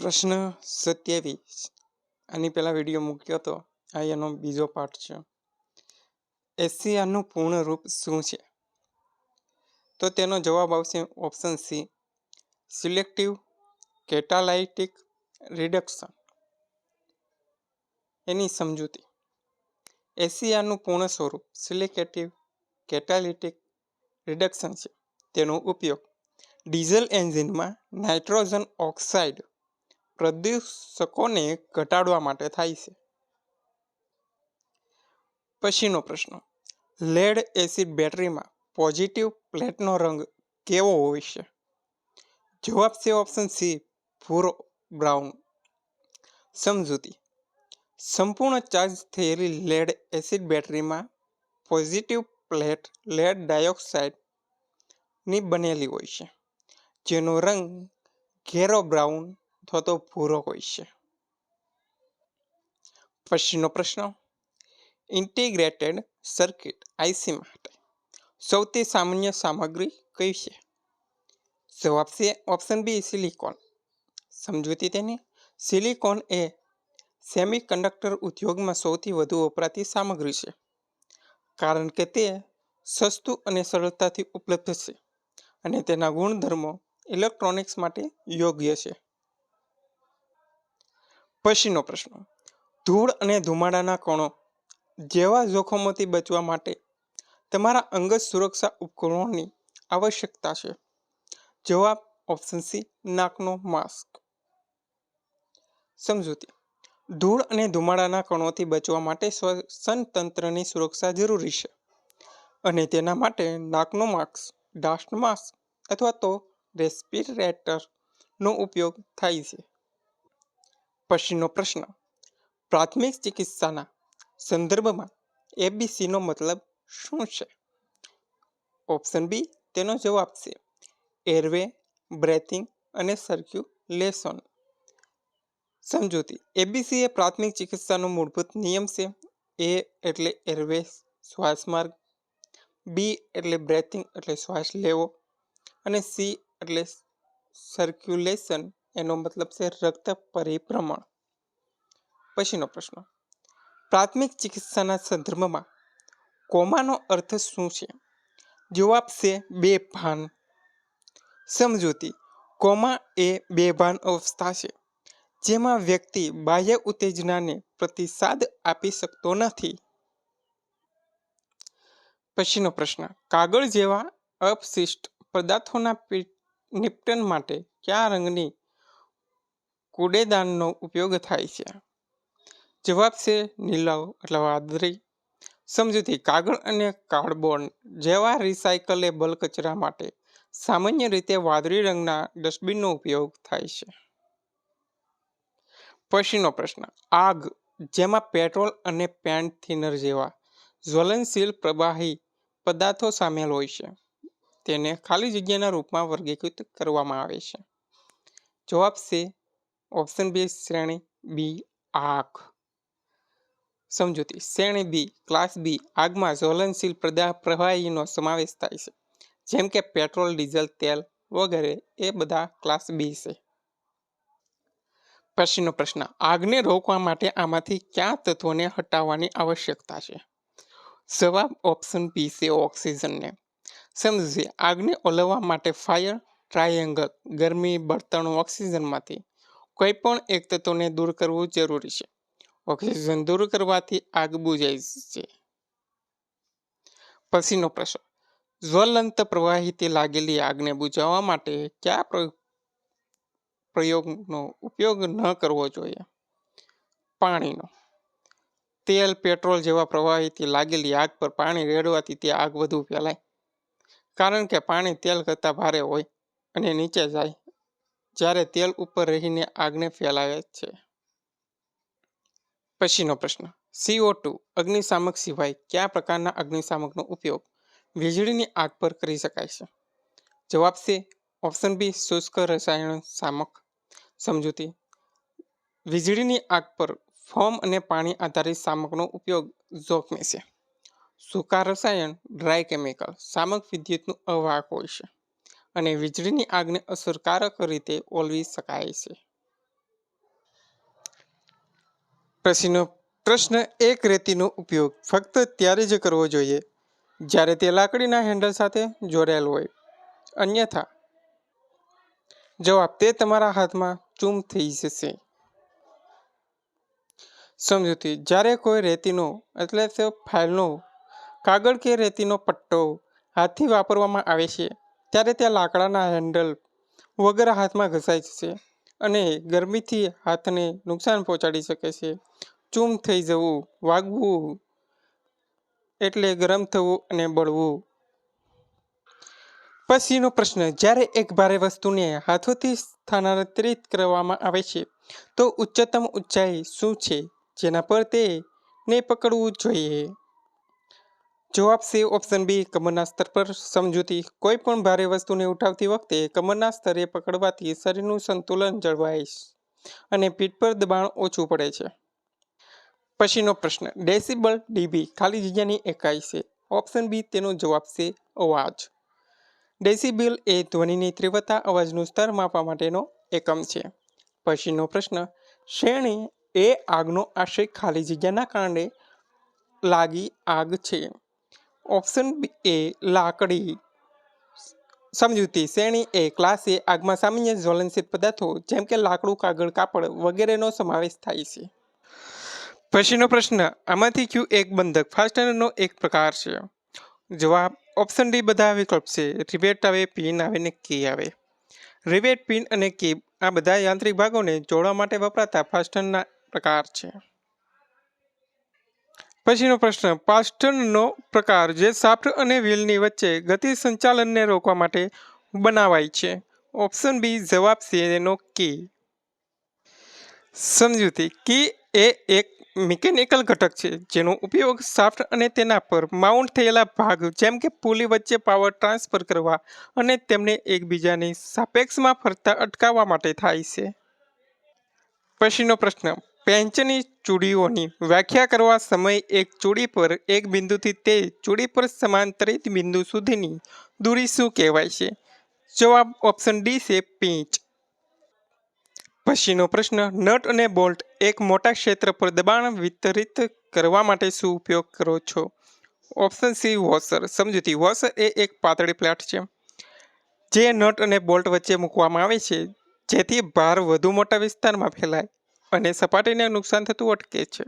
પ્રશ્ન સત્યાવીસ. આની પહેલાં વીડિયો મૂક્યો હતો આ એનો બીજો પાર્ટ છે. એશિયાનું પૂર્ણ રૂપ શું છે? તો તેનો જવાબ આવશે option C selective catalytic reduction એની સમજૂતી. એશિયાનું પૂર્ણ સ્વરૂપ સિલેક્ટિવ કેટાલિટિક રિડક્શન છે. તેનો ઉપયોગ ડીઝલ એન્જિનમાં નાઇટ્રોજન ઓક્સાઇડ પ્રદૂષકોને ઘટાડવા માટે થાય છે. પછીનો પ્રશ્ન. લેડ એસિડ બેટરીમાં પોઝિટિવ પ્લેટનો રંગ કેવો હોય છે? જવાબ છે ઓપ્શન સી, ભૂરો બ્રાઉન. સમજૂતી. સંપૂર્ણ ચાર્જ થયેલી લેડ એસિડ બેટરીમાં પોઝિટિવ પ્લેટ લેડ ડાયોક્સાઇડની બનેલી હોય છે, જેનો રંગ ઘેરો બ્રાઉન અથવા તો ભૂરો હોય છે. પછીનો પ્રશ્ન. ઇન્ટિગ્રેટેડ સર્કિટ આઈસી માટે સૌથી સામાન્ય સામગ્રી કઈ છે? જવાબ છે ઓપ્શન બી સિલિકોન. સમજૂતી તેની? સિલિકોન એ સેમિકન્ડક્ટર ઉદ્યોગમાં સૌથી વધુ વપરાતી સામગ્રી છે, કારણ કે તે સસ્તું અને સરળતાથી ઉપલબ્ધ છે અને તેના ગુણધર્મો ઇલેક્ટ્રોનિક્સ માટે યોગ્ય છે. પછીનો પ્રશ્ન. ધૂળ અને ધુમાડાના કણો જેવા જોખમોથી બચવા માટે તમારા અંગત સુરક્ષા ઉપકરણોની આવશ્યકતા છે. જવાબ ઓપ્શન સી, નાકનો માસ્ક. સમજૂતી. ધૂળ અને ધુમાડાના કણોથી બચવા માટે શ્વસન તંત્રની સુરક્ષા જરૂરી છે અને તેના માટે નાકનો માસ્ક, ડાસ્ટ માસ્ક અથવા તો રેસ્પિરેટરનો ઉપયોગ થાય છે. પછીનો પ્રશ્ન. પ્રાથમિક ચિકિત્સાના સંદર્ભમાં એબીસીનો મતલબ શું છે? ઓપ્શન બી તેનો જવાબ છે એરવે, બ્રેથિંગ અને સર્ક્યુલેશન. સમજૂતી. એબીસી એ પ્રાથમિક ચિકિત્સાનો મૂળભૂત નિયમ છે. એ એટલે એરવે, શ્વાસ માર્ગ. બી એટલે બ્રેથિંગ એટલે શ્વાસ લેવો. અને સી એટલે સર્ક્યુલેશન. એનો મતલબ છે રક્ત પરિભ્રમણ. પછીનો પ્રશ્ન. પ્રાથમિક ચિકિત્સાના સંદર્ભમાં કોમાનો અર્થ શું છે? જવાબ છે બેભાન સમજૂતી. કોમા એ બેભાન અવસ્થા છે, જેમાં વ્યક્તિ બાહ્ય ઉત્તેજનાને પ્રતિસાદ આપી શકતો નથી. પછીનો પ્રશ્ન. કાગળ જેવા અપશિષ્ટ પદાર્થોના નિપટન માટે કયા રંગની કૂડેદાનનો ઉપયોગ થાય છે. જવાબ છે નીલવ એટલે વાદળી. સમજૂતી કાગળ અને કાર્ડબોર્ડ જેવા રિસાયકલેબલ કચરા માટે સામાન્ય રીતે વાદળી રંગના ડસ્ટબિનનો ઉપયોગ થાય છે. પછીનો પ્રશ્ન, આગ જેમાં પેટ્રોલ અને પેન્ટ થિનર જેવા જ્વલનશીલ પ્રવાહી પદાર્થો સામેલ હોય છે, તેને ખાલી જગ્યાના રૂપમાં વર્ગીકૃત કરવામાં આવે છે. જવાબ છે ઓપ્શન બી શ્રેણી બી આગ સમજૂતી. શ્રેણી બી ક્લાસ બી આગમાં જ્વલનશીલ પ્રવાહીનો સમાવેશ થાય છે. જેમ કે પેટ્રોલ, ડીઝલ, તેલ વગેરે, એ બધા ક્લાસ બી છે. પછીનો પ્રશ્ન. આગને રોકવા માટે આમાંથી કયા તત્વોને હટાવવાની આવશ્યકતા છે? જવાબ ઓપ્શન બી છે ઓક્સિજનને સમજશે આગને ઓલવવા માટે ફાયર ટ્રાયેંગલ ગરમી, બળતણો ઓક્સિજનમાંથી કોઈ પણ એક તત્વને દૂર કરવું જરૂરી છે. ઓક્સિજન દૂર કરવાથી આગ બુજાય છે પછીનો પ્રશ્ન. જ્વલંત પ્રવાહીથી લાગેલી આગને બુજાવવા માટે કયા પ્રયોગનો ઉપયોગ ન કરવો જોઈએ? પાણીનો. તેલ, પેટ્રોલ જેવા પ્રવાહીથી લાગેલી આગ પર પાણી રેડવાથી તે આગ વધુ ફેલાય. કારણ કે પાણી તેલ કરતાં ભારે હોય અને નીચે જાય. જ્યારે તેલ ઉપર રહીને આગને ફેલાવે છે. પછીનો પ્રશ્ન. સીઓ ટુ અગ્નિશામક સિવાય કયા પ્રકારના અગ્નિશામકનો ઉપયોગ વીજળીની આગ પર કરી શકાય છે? જવાબ છે ઓપ્શન બી શુષ્ક રસાયણ શામક સમજૂતી. વીજળીની આગ પર ફોમ અને પાણી આધારિત શામકનો ઉપયોગ જોખમી છે. સૂકા રસાયણ, ડ્રાય કેમિકલ, શામક વિદ્યુતનું અવાહક હોય છે. અને વીજળીની આગને અસરકારક રીતે ઓલવી શકાય છે. પછીનો પ્રશ્ન એક રેતીનો ઉપયોગ ફક્ત ત્યારે જ કરવો જોઈએ જ્યારે તે લાકડીના હેન્ડલ સાથે જોડાયેલ હોય. અન્યથા, જવાબ તે તમારા હાથમાં ચૂમ થઈ જશે. સમજૂતી જ્યારે કોઈ રેતીનો, એટલે કે ફાઇલનો, કાગળ કે રેતીનો પટ્ટો હાથથી વાપરવામાં આવે છે ત્યારે ત્યાં લાકડાના હેન્ડલ વગર હાથમાં ઘસાઈ જશે અને ગરમીથી હાથને નુકસાન પહોંચાડી શકે છે. ચૂમ થઈ જવું, વાગવું એટલે ગરમ થવું અને બળવું. પછીનો પ્રશ્ન, જ્યારે એક ભારે વસ્તુને હાથોથી સ્થાનાંતરિત કરવામાં આવે છે, તો ઉચ્ચતમ ઊંચાઈ શું છે? જેના પર તેને પકડવું જોઈએ. જવાબ સી ઓપ્શન બી, કમરના સ્તર પર સમજૂતી. કોઈ પણ ભારે વસ્તુને ઉઠાવતી વખતે કમરના સ્તરે પકડવાથી શરીરનું સંતુલન જળવાય અને પીઠ પર દબાણ ઓછું પડે છે. પછીનો પ્રશ્ન, ડેસિબલ ડીબી, ખાલી જગ્યાની એકાઈ છે? ઓપ્શન બી, તેનો જવાબ છે અવાજ. ડેસિબલ એ ધ્વનિની તીવ્રતા, અવાજનું સ્તર માપવા માટેનો એકમ છે. પછીનો પ્રશ્ન, શ્રેણી એ આગનો આશય ખાલી જગ્યાના કારણે લાગી આગ છે? ઓપ્શન એ, લાકડી. સમજૂતી, શ્રેણી એ, ક્લાસ એ આગમાં સામાન્ય જ્વલનશીલ પદાર્થો, જેમ કે લાકડું, કાગળ, કાપડ વગેરેનો સમાવેશ થાય છે. પછીનો પ્રશ્ન, આમાંથી કયું એક બંધક ફાસ્ટનરનો એક પ્રકાર છે? જવાબ, ઓપ્શન ડી બધા વિકલ્પ છે. રિવેટ આવે, પિન આવે ને કી આવે. રિવેટ, પિન અને કી આ બધા યાંત્રિક ભાગોને જોડવા માટે વપરાતા ફાસ્ટનરના પ્રકાર છે. પછીનો પ્રશ્ન, પાસ્ટનનો પ્રકાર જે શાફ્ટ અને વ્હીલની વચ્ચે ગતિ સંચાલનને રોકવા માટે બનાવાય છે. ઓપ્શન બી જવાબ છે એનો કી સમજૂતી કી એ એક મિકેનિકલ ઘટક છે, જેનો ઉપયોગ શાફ્ટ અને તેના પર માઉન્ટ થયેલા ભાગ જેમ કે પુલી વચ્ચે પાવર ટ્રાન્સફર કરવા અને તેમને એકબીજાની સાપેક્ષમાં ફરતા અટકાવવા માટે થાય છે. પછીનો પ્રશ્ન પેન્ચની ચૂડીઓની વ્યાખ્યા કરવા સમય એક ચૂડી પર એક બિંદુથી તે ચૂડી પર સમાંતરિત બિંદુ સુધીની દૂરી શું કહેવાય છે? જવાબ ઓપ્શન ડી છે પીંચ. પછીનો પ્રશ્ન, નટ અને બોલ્ટ એક મોટા ક્ષેત્ર પર દબાણ વિતરિત કરવા માટે શું ઉપયોગ કરો છો? Option C, washer. સમજૂતી વોશર એ એક પાતળી પ્લેટ છે, જે નટ અને બોલ્ટ વચ્ચે મૂકવામાં આવે છે, જેથી ભાર વધુ મોટા વિસ્તારમાં ફેલાય. અને સપાટીને નુકસાન થતું અટકે છે.